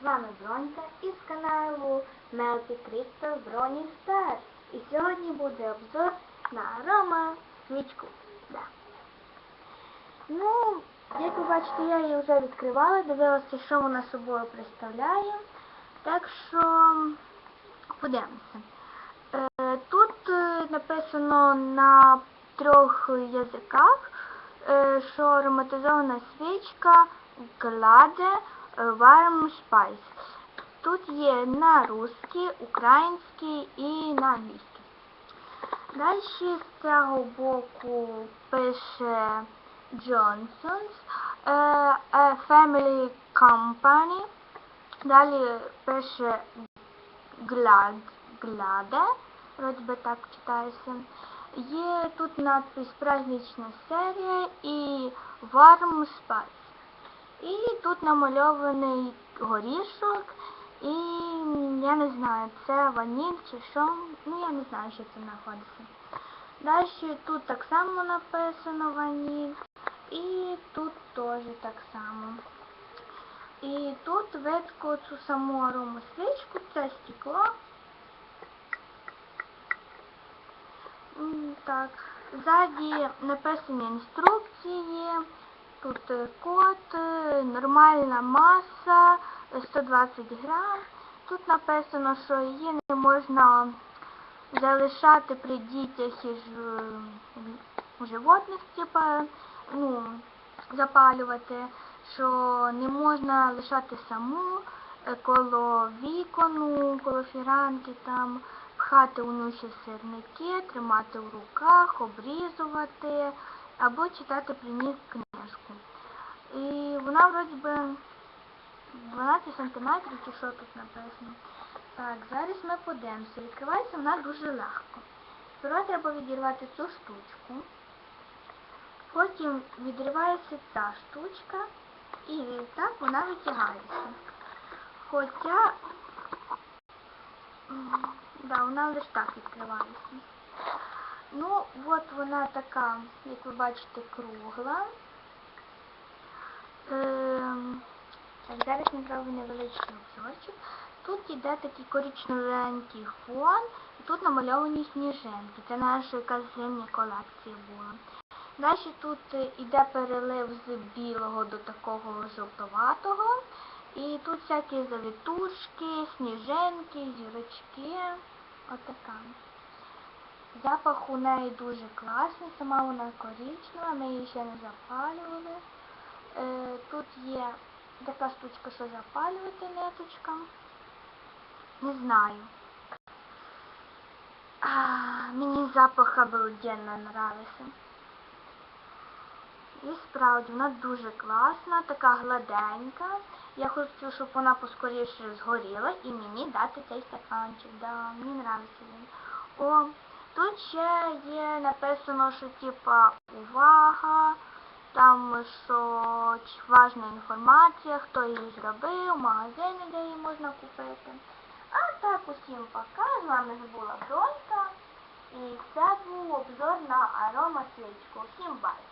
З вами Бронька із каналу Melty Crystal Bronny Star. І сьогодні буде обзор на арома свічку. Да. Ну, як ви бачите, я її вже відкривала, дивилася, що вона собою представляє. Так що подивимося. Е, Тут е, написано на трьох язиках, е, що ароматизована свічка Gладе Warm Spice. Тут є на русській, українській і на англійській. Далі з цього боку пише Johnson's е, е, Family Company. Далі пише Glad, вроді би так читається. Є тут надпис празднична серія і Warm Spice. І тут намальований горішок, і я не знаю, це ваніль чи що. Ну я не знаю, що це знаходиться. Далі тут так само написано ваніль. І тут теж так само. І тут видко цю саму арому свічку, це стекло. Так, ззаді написані інструкції. Тут е, код, е, нормальна маса, е, 120 грам. Тут написано, що її не можна залишати при дітях і е, животних, типа, ну, запалювати, що не можна лишати саму коло вікону, коло фіранки там, пхати у нуші сирники, тримати в руках, обрізувати або читати при ній книжку. Вона вроді би 12 сантиметрів чи що тут написано. Так, зараз ми подивимося. Відкривається вона дуже легко. Сперва треба відірвати цю штучку. Потім відривається ця штучка і так вона витягається. Хоча да, вона лише так відкривається. Ну, от вона така, як ви бачите, кругла. Ем, так, зараз зробимо невеличкий обзорчик. Тут йде такий коричневенький фон, і тут намальовані сніжинки. Це наша якась зимня колекція була. Далі тут е, йде перелив з білого до такого жовтоватого. І тут всякі завітушки, сніжинки, зірочки. Отака. Запах у неї дуже класний, сама вона коричнева, ми її ще не запалювали. Е, тут є така штучка, що запалювати ниточка. Не знаю. А, мені запах обалденно нравиться. І справді вона дуже класна, така гладенька. Я хочу, щоб вона поскоріше згоріла і мені дати цей стаканчик. Да, мені нравиться він. О, тут ще є написано, що типа увага, там що важна інформація, хто її зробив, магазини, де її можна купити. А так усім пока. З вами була Бронька. І це був обзор на аромасвічку. Всім бай!